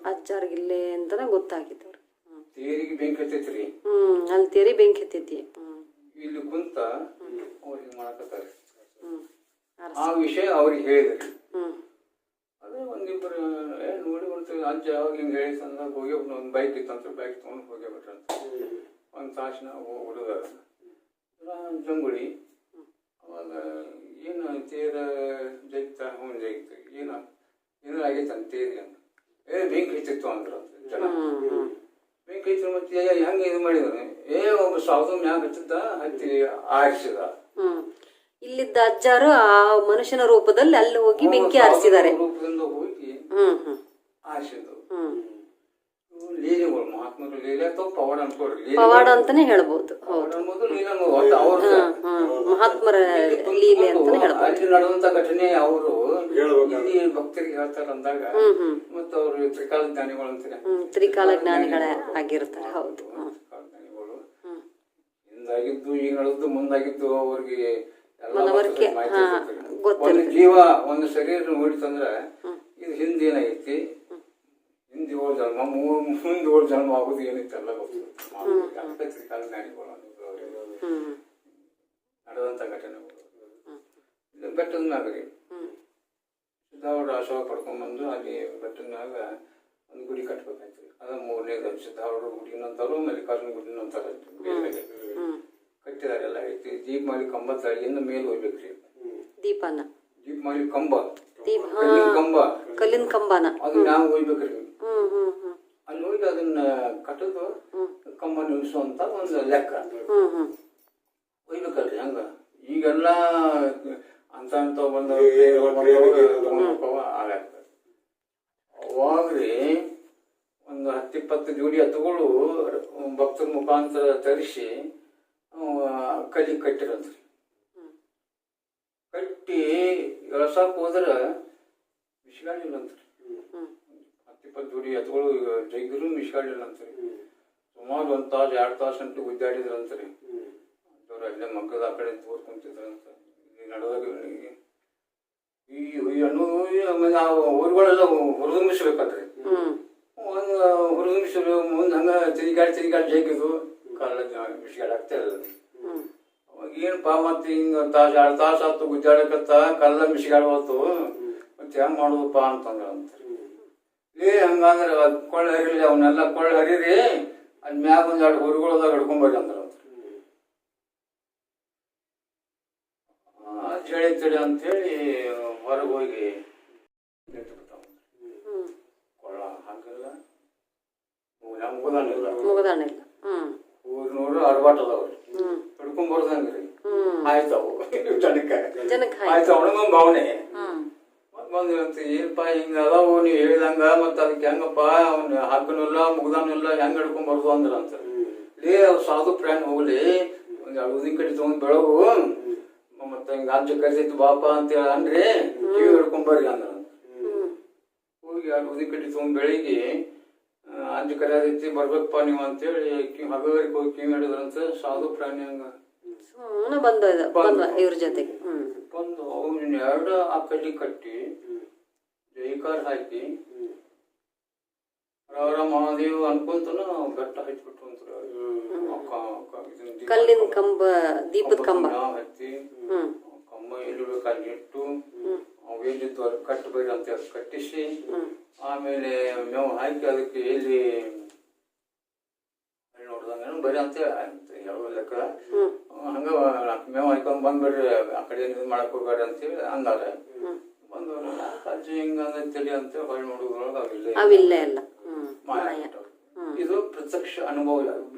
ಅಜ್ಜಾರ್ಗಿಲ್ಲೇ ಅಂತಾನೆ ಹ್ಮ್. ತೇರಿಗೆ ಬೆಂಕಿ ಹತ್ತೈತ್ರಿ. ಹ್ಮ್ ಅಲ್ಲಿ ತೇರಿ ಬೆಂಕಿ ಹತ್ತೈತಿ. ಇಲ್ಲಿ ಕುಂತ ಅವ್ರಿಗೆ ಮಾಡಕತ್ತಾರ. ಆ ವಿಷಯ ಅವ್ರಿಗೆ ಹೇಳಿದ್ರಿ. ಹ್ಮ್. ಅದೇ ಒಂದಿಬ್ಬರು ಏ ನೋಡಿ ಬಂತು ಅಜ್ಜ ಅವಾಗ ಹಿಂಗೆ ಹೇಳಿ ತಂದಾಗ ಹೋಗಿ ಒಂದು ಬೈಕ್ ಇತ್ತಂತ ಬೈಕ್ ತೊಗೊಂಡು ಹೋಗಿ ಬಿಟ್ರಂತ. ಒಂದು ತಾಸಿನ ಹುಡುಗ ಜಂಗುಳಿ. ಅವಾಗ ಏನು ತೇರ ಜೈತ ಹ್ಞೂ ಜೈತ ಏನು ಏನೋ ಆಗೈತೆ ಅಂತ ತೇರಿ ಅಂತ. ಏ ಬೆಂಕಿ ಹಚ್ಚಿತ್ತು ಅಂದ್ರೆ ಜನ. ಬೆಂಕಿ ಹಚ್ಚಿದ್ರು ಮತ್ತೆ ಹೆಂಗೆ ಇದು ಮಾಡಿದಾನೆ ಏ ಒಬ್ಬ ಸಾವಿರದ ಮ್ಯಾಗ ಹಚ್ಚಿದ್ದ? ಹತ್ತಿ ಆರಿಸಿದ. ಇಲ್ಲಿದ್ದ ಅಜ್ಜಾರು ಆ ಮನುಷ್ಯನ ರೂಪದಲ್ಲಿ ಅಲ್ಲಿ ಹೋಗಿ ಬೆಂಕಿ ಆರಿಸಿದ್ದಾರೆ ರೂಪದಿಂದ ಹೋಗಿ ಹ್ಮ್ ಹ್ಮ್ ಆರಿಸಿದ್ದು ಹ್ಮ್ ಇವು ಲೀಲೆಗಳು ಮಹಾತ್ಮರು ಲೀಲೆ ಅಥವಾ ಪವಾಡ ಅಂತಾನೆ ಹೇಳ್ಬೋದು. ಮಹಾತ್ಮರ ಲೀಲೆ ಅಂತಾನೆ ಹೇಳ್ಬೋದು. ನಡೆದಂತ ಘಟನೆ ಅವರು. ಇಲ್ಲಿ ಭಕ್ತರಿಗೆ ಹೇಳ್ತಾರ ಅಂದಾಗ ಮತ್ತ ಅವರು ತ್ರಿಕಾಲ ಜ್ಞಾನಿಗಳು ಅಂತಾರೆ. ತ್ರಿಕಾಲ ಜ್ಞಾನಿಗಳೇ. ಆಗಿರ್ತಾರೆ. ಹೌದು. ಹಿಂದಾಗಿದ್ದು ಈಗ ನಡೆದು ಮುಂದಾಗಿದ್ದು ಅವ್ರಿಗೆ ಎಲ್ಲ ಮನವರಿಕೆ. ಒಂದು ಜೀವ ಒಂದು ಶರೀರ ನೋಡಿತಂದ್ರೆ ಇದು ಹಿಂದೆ ಏನಾಗೈತಿ ಏಳು ಜನ್ಮ ಮೂರು ಮುಂದೆ ಏಳು ಜನ್ಮ ಆಗೋದು ಏನೈತಿ ಎಲ್ಲ ಗೊತ್ತಿರುತ್ತೆ ಘಟನೆಗಳು ಇದು ಬೆಟ್ಟದ ಮ್ಯಾಗ ರೀ ಸಿದ್ಧಾವರ ಬಂದು ಪಡ್ಕೊಂಡ್ಬಂದು ಅಲ್ಲಿ ಬೆಟ್ಟದ ಮ್ಯಾಗ ಒಂದು ಗುಡಿ ಕಟ್ಬೇಕಾಯ್ತು. ಅದ ಮೂರನೇದು ಸಿದ್ಧಾವರ ಗುಡಿ ನಂತರು ಮಲ್ಲಿಕಾರ್ಜುನ ಗುಡಿ ನಂತರ ಬೇರೆ ಹ್ಮ್ ಕಟ್ಟಿದಾರೆ ಎಲ್ಲ. ಐತಿ ದೀಪ ಮಾಡಿ ಕಂಬ ತಳಿಯಿಂದ ಮೇಲೆ ಹೋಗ್ಬೇಕ್ರಿ ದೀಪನ. ದೀಪ ಮಾಡಿ ಕಂಬ. ದೀಪ ಹಾ. ಕಲ್ಲಿನ ಕಂಬ. ಕಲ್ಲಿನ ಕಂಬನ. ಅದು ನಾವು ಹೋಗ್ಬೇಕ್ರಿ ಹ್ಮ್ ಹ್ಮ್ ಹ್ಮ್ ಅಲ್ಲಿ ಹೋಗಿ ಅದನ್ನ ಕಟ್ಟದು ಕಂಬ ನಿಲ್ಸುವಂತ ಒಂದು ಲೆಕ್ಕ. ಒಯ್ಬೇಕಲ್ರಿ ಹಂಗ. ಈಗೆಲ್ಲ ಅಂತ ಅಂತ ಬಂದ ಅವಾಗ್ರಿ ಒಂದು ಹತ್ತಿಪ್ಪತ್ತು ಜೋಡಿ ಹತ್ತುಗಳು ಭಕ್ತರ ಮುಖಾಂತರ ತರಿಸಿ ಕಲಿ ಕಟ್ಟಿರಂತ್ರಿ. ಕಟ್ಟಿ ಎಳ್ಸಾಕ್ ಹೋದ್ರ ವಿಷಯ ಅಂತ್ರಿ ಹತ್ತಿಪ್ಪತ್ತು ಜೋಡಿ ಎತ್ತುಗಳು ಜಗ್ಗಿರು ಅಂತ ರೀ ಸುಮಾರು ಒಂದು ತಾಸು ಎರಡು ತಾಸು ಅಂತ ಗುದ್ದಾಡಿದ್ರಂತ್ರಿ ಅವ್ರು ಅಲ್ಲೇ ಮಕ್ಕಳು ಆ ಕಡೆ ತೋರ್ ಕುಂತಿದ್ರಂತ ಈ ನಡುವಾಗ ಈ- ಈ ಹಣ್ಣು ಆಮೇಲೆ ಆ ಊರುಗಳೆಲ್ಲ ಹುರಿದುಂಬಿಸ್ಬೇಕಲ್ರಿ ಹ್ಮ್. ಒಂದು ಹುರಿದುಂಬಿಸಿದ್ರು ಮುಂದೆ ಹಂಗ ತಿರುಗಾಡಿ ತಿರುಗಾಡಿ ಜಗ್ಗಿದು ಕಾಲ ಮಿಸ್ಗಾಡಿ ಆಗ್ತಾ ಇಲ್ಲ ಅವಾಗ ಏನಪ್ಪಾ ಮತ್ತೆ ಹಿಂಗ ತಾಸು ಎರಡು ತಾಸು ಆತು ಗುದ್ದಾಡಕತ್ತ ಕಲ್ಲ ಮಿಸ್ಗಾಡ್ವತ್ತು ಮತ್ತೆ ಹೆಂಗ್ ಮಾಡೋದಪ್ಪ ಅಂತಂದ್ರೆ ಅಂತ. ಏ ಹಂಗಂದ್ರೆ ಅದ್ ಕೊಳ್ಳ ಹರಿಲಿ ಅವನ್ನೆಲ್ಲ ಕೊಳ್ಳ ಹರಿರಿ ಅಲ್ಲಿ ಮ್ಯಾಗ ಒಂದ್ ಎರಡು ಹುರುಗಳದಾಗ ಹಿಡ್ಕೊಂಬರ್ರಿ ಅಂದ್ರೆ ಅಂತ ಜಳಿ ತಡಿ ಅಂತೇಳಿ ಹೊರಗೆ ಹೋಗಿ ಹ್ಮ್. ಕೊಳ್ಳ ಮುಗದಾಣಿಲ್ಲ ಹ್ಮ್ ಊರಿನೂರು ಅರಬಾಟ್ ಅದಾವ್ರಿ ಹ್ಮ್. ಹಿಡ್ಕೊಂಡ್ ಬರ್ದಂಗ್ರಿ. ಹ್ಮ್. ಆಯ್ತಾವು. ಜನಕ್ಕೆ. ಆಯ್ತು. ಅವನಿಗೊಂದು ಭಾವನೆ. ಹ್ಮ್ ಮತ್ತ್ ಬಂದು ಅಂತ ಏನಪ್ಪ ಹಿಂಗ ಅದಾವು? ನೀವು ಹೇಳಿದಂಗ ಮತ್ತೆ ಅದಕ್ಕೆ ಹೆಂಗಪ್ಪ? ಅವ್ನ ಹಾಕನಿಲ್ಲ ಮುಗ್ದಾನಿಲ್ಲ ಹೆಂಗ್ ಹಿಡ್ಕೊಂಡ್ ಬರ್ದು ಅಂದ್ರಂತ. ಲೇ ಅವ್ ಸಾಧು ಪ್ರಾಣಿ ಹೋಗ್ಲಿ. ಒಂದ್ ಎರಡು ಉದಿನ ಕಡೆ ತಗೊಂಡ್ ಬೆಳಗು. ಮತ್ತ ಹಿಂಗ ಅಜ್ಜ ಕರಿತೈತಿ ಬಾಪ ಅಂತ ಹೇಳಿ ಅನ್ರಿ ಕಿವಿ ಹಿಡ್ಕೊಂಡ್ ಬರ್ರಿ ಅಂದ್ರ ಹೋಗಿ ಎರಡು ಉದಿನ ಕಡೆ ತಗೊಂಡ್ ಬೆಳಿಗ್ಗೆ ಅಜ್ಜ ಕರಿಯದೈತಿ ಬರ್ಬೇಕಪ್ಪ ನೀವು ಅಂತೇಳಿ ಕಿವಿ ಹಗವರಿಗೆ ಹೋಗಿ ಕಿವಿ ಹಿಡಿದ್ರಂತ ಸಾಧು ಪ್ರಾಣಿ ಹಂಗ. ಬಂದ ಇವ್ರ ಜೊತೆಗೆ. ಹ್ಮ್. ಬಂದು ಅವನ ಎರಡು ಆ ಕಡ್ಡಿ ಕಟ್ಟಿ ಜೈಕಾರ ಹಾಕಿ. ರಾವರ ಮಹಾದೇವ್ ಅನ್ಕೊಂತನ ಬೆಟ್ಟ ಹಚ್ಚಿಬಿಟ್ಟು ಅಂತಾರೆ. ಕಲ್ಲಿನ ಕಂಬ ದೀಪದ ಕಂಬ ಹಚ್ಚಿ. ಕಂಬ ಎಲ್ಲಿ ಬೇಕಾಗಿ ಇಟ್ಟು ಅವೇನಿದ್ದು ಅಲ್ಲಿ ಕಟ್ಟಬೇಡಿ ಅಂತ ಹೇಳಿ ಕಟ್ಟಿಸಿ. ಆಮೇಲೆ ಮೇವು ಹಾಕಿ ಅದಕ್ಕೆ ಎಲ್ಲಿ ನೋಡ್ದಂಗೆ ನೋಡ್ದಂಗ ಬರೀ ಅಂತ ಹೇಳೋ ಹ್ಮ್. ಹಂಗ ಮೇವು ಹಾಕೊಂಡ್ ಬಂದ್ಬಿಡ್ರಿ ಆ ಕಡೆ ಇದು ಮಾಡಕ್ ಹೋಗ್ಬೇಡ್ರಿ ಅಂತೇಳಿ ಅಂದಾರ ಬಂದವ್ರು ಅಜ್ಜಿ ಹಿಂಗ ಅಂದೈತಿ ಅಂತ ಹೊಳ್ಳಿ ನೋಡುದ್ರೊಳಗ ಅವಿಲ್ಲ ಆಗ್ಬಿಟ್ಟವು. ಇದು ಪ್ರತ್ಯಕ್ಷ ಅನುಭವ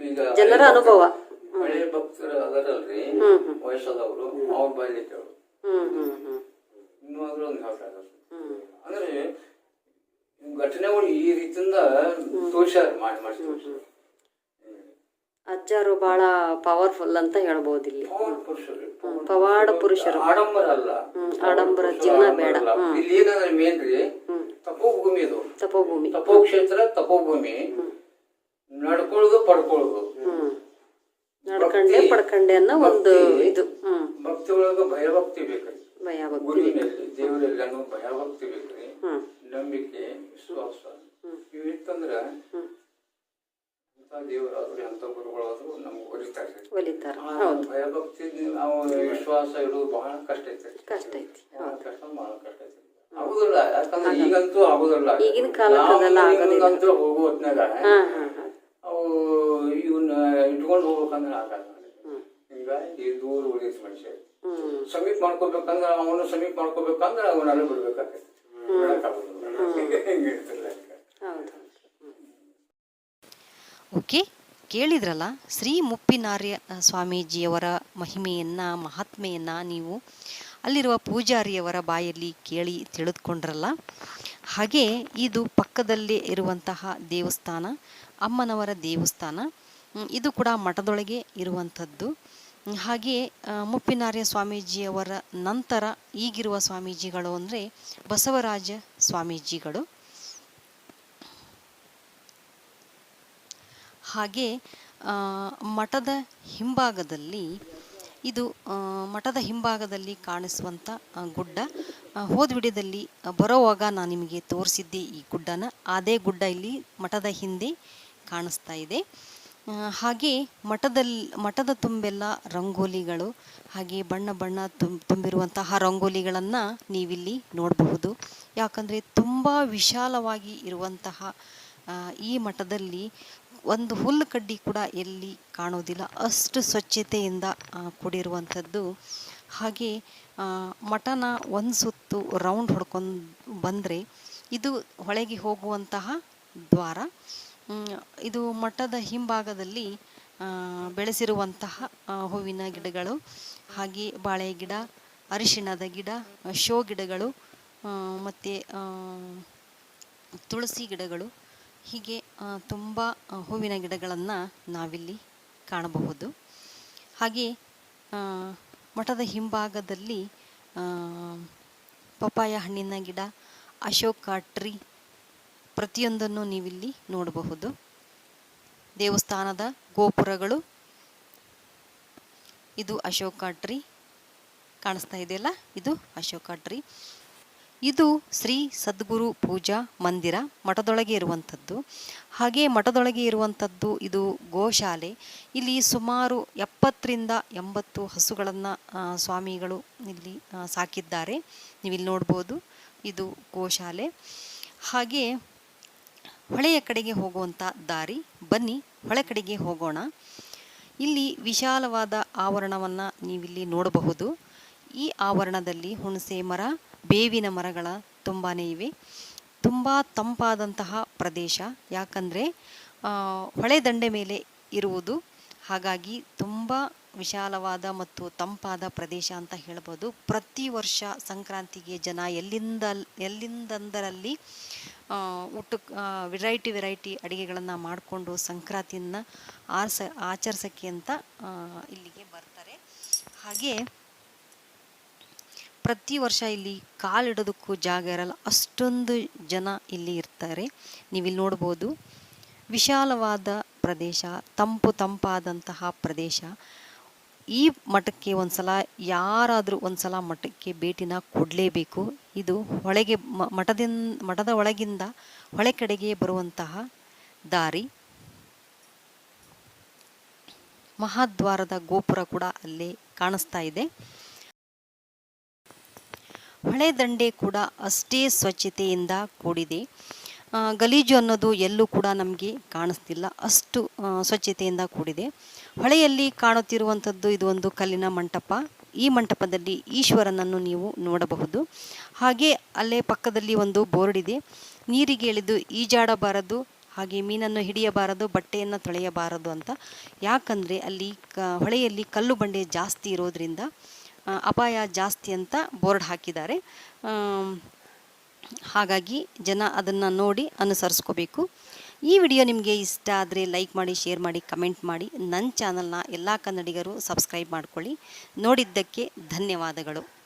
ಈಗ ಜನರ ಅನುಭವ. ಹಳೆ ಭಕ್ತರು ಅದರಲ್ರಿ ವಯಸ್ಸಾದವ್ರು ಅವ್ರು ಬಾಯಲ್ಲಿ ಕೇಳು ಇನ್ನೂ ಆದ್ರೂ ಒಂದು ಹೇಳ್ತಾರೆ ಅಂದ್ರೆ ಘಟನೆಗಳು ಈ ರೀತಿಯಿಂದ ತೋರಿಸ್ಯಾರ ಮಾಡಿ ಮಾಡಿ ತೋರ್ಸ್ಯಾರ. ಅಜ್ಜಾರು ಬಹಳ ಪವರ್ಫುಲ್ ಅಂತ ಹೇಳ್ಬೋದು ಇಲ್ಲಿ. ಪವಾಡ ಪುರುಷರು. ಆಡಂಬರ ಅಲ್ಲ. ಆಡಂಬರ ಜೀವನ ಬೇಡ. ಇಲ್ಲಿ ಏನಂದ್ರೆ ಹ್ಮ್. ತಪೋಭೂಮಿ ಇದು. ತಪೋಭೂಮಿ. ತಪೋಕ್ಷೇತ್ರ ತಪೋಭೂಮಿ. ನಡ್ಕೊಳ್ಳೋದು ಪಡ್ಕೊಳ್ಳೋದು. ನಡ್ಕಂಡೆ ಪಡ್ಕಂಡೆ ಅನ್ನೋ ಒಂದು ಇದು. ಭಕ್ತಿ ಒಳಗ ಭಯಭಕ್ತಿ ಬೇಕ್ರಿ. ಭಯ ಭಕ್ತಿ ಗುರುವಿನಲ್ಲಿ ದೇವರಲ್ಲಿ ಅನ್ನೋ ಭಯಭಕ್ತಿ ಬೇಕ್ರಿ. ನಂಬಿಕೆ ವಿಶ್ವಾಸ. ಇವು ಇತ್ತಂದ್ರ ಎಂತ ದೇವರಾದ್ರು ಎಂತ ಗುರುಗಳಾದ್ರು ನಮ್ಗೆ ಒಲಿತಾರೆ. ಹೌದು. ಭಯಭಕ್ತಿ ನಾವು ವಿಶ್ವಾಸ ಇಡೋದು ಬಹಳ ಕಷ್ಟ ಐತೆ. ಕಷ್ಟ ಐತಿ. ಕಷ್ಟ ಬಹಳ ಕಷ್ಟ ಐತೆ. ಆಗುದಿಲ್ಲ ಯಾಕಂದ್ರೆ ಈಗಂತೂ ಆಗುದಿಲ್ಲ. ಈಗಿನ ಕಾಲದಲ್ಲ ಹೋಗೋ ಹೊತ್ನ್ಯಾಗ ಹಾ ಹಾ ಹಾ. ಅವು ಇವನ್ನ ಇಟ್ಕೊಂಡು ಹೋಗ್ಬೇಕಂದ್ರೆ ಆಗಲ್ಲ. ಹಿಂಗಾಗಿ ದೂರ ಮನುಷ್ಯ. ಸಮೀಪ ಮಾಡ್ಕೋಬೇಕಂದ್ರೆ ಅವನು ಸಮೀಪ ಮಾಡ್ಕೋಬೇಕಂದ್ರೆ ಅವನಲ್ಲಿ ಬಿಡ್ಬೇಕಾಗತ್ತೆ ಬಿಡಕ್ಕಾಗೋದಿಲ್ಲ. ಹಿಂಗಿರ್ತಲ್ಲ ಲೆಕ್ಕ. ಹೌದು ಓಕೆ, ಕೇಳಿದ್ರಲ್ಲ, ಶ್ರೀ ಮುಪ್ಪಿನಾರ್ಯ ಸ್ವಾಮೀಜಿಯವರ ಮಹಿಮೆಯನ್ನು, ಮಹಾತ್ಮೆಯನ್ನು ನೀವು ಅಲ್ಲಿರುವ ಪೂಜಾರಿಯವರ ಬಾಯಲ್ಲಿ ಕೇಳಿ ತಿಳಿದುಕೊಂಡ್ರಲ್ಲ. ಹಾಗೆ ಇದು ಪಕ್ಕದಲ್ಲೇ ಇರುವಂತಹ ದೇವಸ್ಥಾನ, ಅಮ್ಮನವರ ದೇವಸ್ಥಾನ ಇದು ಕೂಡ ಮಠದೊಳಗೆ ಇರುವಂಥದ್ದು. ಹಾಗೆ ಮುಪ್ಪಿನಾರ್ಯ ಸ್ವಾಮೀಜಿಯವರ ನಂತರ ಈಗಿರುವ ಸ್ವಾಮೀಜಿಗಳು ಅಂದರೆ ಬಸವರಾಜ ಸ್ವಾಮೀಜಿಗಳು. ಹಾಗೆ ಮಠದ ಹಿಂಭಾಗದಲ್ಲಿ, ಇದು ಮಠದ ಹಿಂಭಾಗದಲ್ಲಿ ಕಾಣಿಸುವಂಥ ಗುಡ್ಡ. ಹೋದ ವಿಡಿಯೋದಲ್ಲಿ ಬರೋವಾಗ ನಾನು ನಿಮಗೆ ತೋರಿಸಿದ್ದೆ ಈ ಗುಡ್ಡನ. ಅದೇ ಗುಡ್ಡ ಇಲ್ಲಿ ಮಠದ ಹಿಂದೆ ಕಾಣಿಸ್ತಾ ಇದೆ. ಹಾಗೆ ಮಠದಲ್ಲಿ ಮಠದ ತುಂಬೆಲ್ಲ ರಂಗೋಲಿಗಳು, ಹಾಗೆ ಬಣ್ಣ ಬಣ್ಣ ತುಂಬ ತುಂಬಿರುವಂತಹ ರಂಗೋಲಿಗಳನ್ನು ನೀವಿಲ್ಲಿ ನೋಡಬಹುದು. ಯಾಕಂದರೆ ತುಂಬ ವಿಶಾಲವಾಗಿ ಇರುವಂತಹ ಈ ಮಠದಲ್ಲಿ ಒಂದು ಹುಲ್ಲು ಕಡ್ಡಿ ಕೂಡ ಎಲ್ಲಿ ಕಾಣೋದಿಲ್ಲ ಅಷ್ಟು ಸ್ವಚ್ಛತೆಯಿಂದ ಕೂಡಿರುವಂಥದ್ದು. ಹಾಗೆ ಮಠನ ಒಂದು ಸುತ್ತು ರೌಂಡ್ ಹೊಡ್ಕೊಂಡು ಬಂದರೆ ಇದು ಹೊಳೆಗೆ ಹೋಗುವಂತಹ ದ್ವಾರ. ಇದು ಮಠದ ಹಿಂಭಾಗದಲ್ಲಿ ಬೆಳೆಸಿರುವಂತಹ ಹೂವಿನ ಗಿಡಗಳು, ಹಾಗೆ ಬಾಳೆ ಗಿಡ, ಅರಿಶಿಣದ ಗಿಡ, ಶೋ ಗಿಡಗಳು ಮತ್ತು ತುಳಸಿ ಗಿಡಗಳು. ಹೀಗೆ ತುಂಬ ಹೂವಿನ ಗಿಡಗಳನ್ನು ನಾವಿಲ್ಲಿ ಕಾಣಬಹುದು. ಹಾಗೆ ಮಠದ ಹಿಂಭಾಗದಲ್ಲಿ ಪಪಾಯ ಹಣ್ಣಿನ ಗಿಡ, ಅಶೋಕ ಟ್ರೀ ಪ್ರತಿಯೊಂದನ್ನು ನೀವಿಲ್ಲಿ ನೋಡಬಹುದು. ದೇವಸ್ಥಾನದ ಗೋಪುರಗಳು, ಇದು ಅಶೋಕ ಟ್ರೀ ಕಾಣಿಸ್ತಾ ಇದೆಯಲ್ಲ? ಇದು ಅಶೋಕ ಟ್ರೀ. ಇದು ಶ್ರೀ ಸದ್ಗುರು ಪೂಜಾ ಮಂದಿರ ಮಠದೊಳಗೆ ಇರುವಂಥದ್ದು. ಹಾಗೆ ಮಠದೊಳಗೆ ಇರುವಂಥದ್ದು ಇದು ಗೋಶಾಲೆ. ಇಲ್ಲಿ ಸುಮಾರು ಎಪ್ಪತ್ತರಿಂದ ಎಂಬತ್ತು ಹಸುಗಳನ್ನು ಸ್ವಾಮಿಗಳು ಇಲ್ಲಿ ಸಾಕಿದ್ದಾರೆ ಸಾಕಿದ್ದಾರೆ. ನೀವಿಲ್ಲಿ ನೋಡ್ಬೋದು ಇದು ಗೋಶಾಲೆ. ಹಾಗೆ ಹೊಳೆಯ ಕಡೆಗೆ ಹೋಗುವಂಥ ದಾರಿ. ಬನ್ನಿ, ಹೊಳೆ ಕಡೆಗೆ ಹೋಗೋಣ. ಇಲ್ಲಿ ವಿಶಾಲವಾದ ಆವರಣವನ್ನು ನೀವಿಲ್ಲಿ ನೋಡಬಹುದು. ಈ ಆವರಣದಲ್ಲಿ ಹುಣಸೆ ಮರ ಬೇವಿನ ಮರಗಳ ತುಂಬಾ ಇವೆ. ತುಂಬ ತಂಪಾದಂತಹ ಪ್ರದೇಶ. ಯಾಕಂದರೆ ಹೊಳೆ ದಂಡೆ ಮೇಲೆ ಇರುವುದು. ಹಾಗಾಗಿ ತುಂಬ ವಿಶಾಲವಾದ ಮತ್ತು ತಂಪಾದ ಪ್ರದೇಶ ಅಂತ ಹೇಳ್ಬೋದು. ಪ್ರತಿ ವರ್ಷ ಸಂಕ್ರಾಂತಿಗೆ ಜನ ಎಲ್ಲಿಂದ, ಎಲ್ಲಿಂದಂದರಲ್ಲಿ ಊಟ ವೆರೈಟಿ ವೆರೈಟಿ ಅಡುಗೆಗಳನ್ನು ಮಾಡಿಕೊಂಡು ಸಂಕ್ರಾಂತಿಯನ್ನು ಆರ್ಸ, ಆಚರಿಸೋಕ್ಕೆ ಅಂತ ಇಲ್ಲಿಗೆ ಬರ್ತಾರೆ. ಹಾಗೆ ಪ್ರತಿ ವರ್ಷ ಇಲ್ಲಿ ಕಾಲಿಡೋದಕ್ಕೂ ಜಾಗ ಇರಲ್ಲ. ಅಷ್ಟೊಂದು ಜನ ಇಲ್ಲಿ ಇರ್ತಾರೆ. ನೀವಿಲ್ಲಿ ನೋಡ್ಬೋದು, ವಿಶಾಲವಾದ ಪ್ರದೇಶ, ತಂಪು ತಂಪಾದಂತಹ ಪ್ರದೇಶ. ಈ ಮಠಕ್ಕೆ ಒಂದ್ಸಲ, ಯಾರಾದರೂ ಒಂದ್ಸಲ ಮಠಕ್ಕೆ ಭೇಟಿನ ಕೊಡಲೇಬೇಕು. ಇದು ಹೊಳೆಗೆ ಮಠದಿಂದ ಮಠದ ಒಳಗಿಂದ ಹೊಳೆ ಕಡೆಗೆ ಬರುವಂತಹ ದಾರಿ. ಮಹಾದ್ವಾರದ ಗೋಪುರ ಕೂಡ ಅಲ್ಲೇ ಕಾಣಿಸ್ತಾ ಇದೆ. ಹೊಳೆ ದಂಡೆ ಕೂಡ ಅಷ್ಟೇ ಸ್ವಚ್ಛತೆಯಿಂದ ಕೂಡಿದೆ. ಗಲೀಜು ಅನ್ನೋದು ಎಲ್ಲೂ ಕೂಡ ನಮಗೆ ಕಾಣಿಸ್ತಿಲ್ಲ. ಅಷ್ಟು ಸ್ವಚ್ಛತೆಯಿಂದ ಕೂಡಿದೆ. ಹೊಳೆಯಲ್ಲಿ ಕಾಣುತ್ತಿರುವಂಥದ್ದು ಇದು ಒಂದು ಕಲ್ಲಿನ ಮಂಟಪ. ಈ ಮಂಟಪದಲ್ಲಿ ಈಶ್ವರನನ್ನು ನೀವು ನೋಡಬಹುದು. ಹಾಗೆ ಅಲ್ಲೇ ಪಕ್ಕದಲ್ಲಿ ಒಂದು ಬೋರ್ಡ್ ಇದೆ. ನೀರಿಗೆ ಇಳಿದು ಈಜಾಡಬಾರದು, ಹಾಗೆ ಮೀನನ್ನು ಹಿಡಿಯಬಾರದು, ಬಟ್ಟೆಯನ್ನು ತೊಳೆಯಬಾರದು ಅಂತ. ಯಾಕಂದರೆ ಅಲ್ಲಿ ಕ, ಹೊಳೆಯಲ್ಲಿ ಕಲ್ಲು ಬಂಡೆ ಜಾಸ್ತಿ ಇರೋದ್ರಿಂದ ಅಪಾಯ ಜಾಸ್ತಿ ಅಂತ ಬೋರ್ಡ್ ಹಾಕಿದ್ದಾರೆ. ಹಾಗಾಗಿ ಜನ ಅದನ್ನು ನೋಡಿ ಅನುಸರಿಸ್ಕೋಬೇಕು. ಈ ವಿಡಿಯೋ ನಿಮಗೆ ಇಷ್ಟ ಆದರೆ ಲೈಕ್ ಮಾಡಿ, ಶೇರ್ ಮಾಡಿ, ಕಮೆಂಟ್ ಮಾಡಿ. ನನ್ನ ಚಾನಲ್ನ ಎಲ್ಲ ಕನ್ನಡಿಗರು ಸಬ್ಸ್ಕ್ರೈಬ್ ಮಾಡಿಕೊಳ್ಳಿ. ನೋಡಿದ್ದಕ್ಕೆ ಧನ್ಯವಾದಗಳು.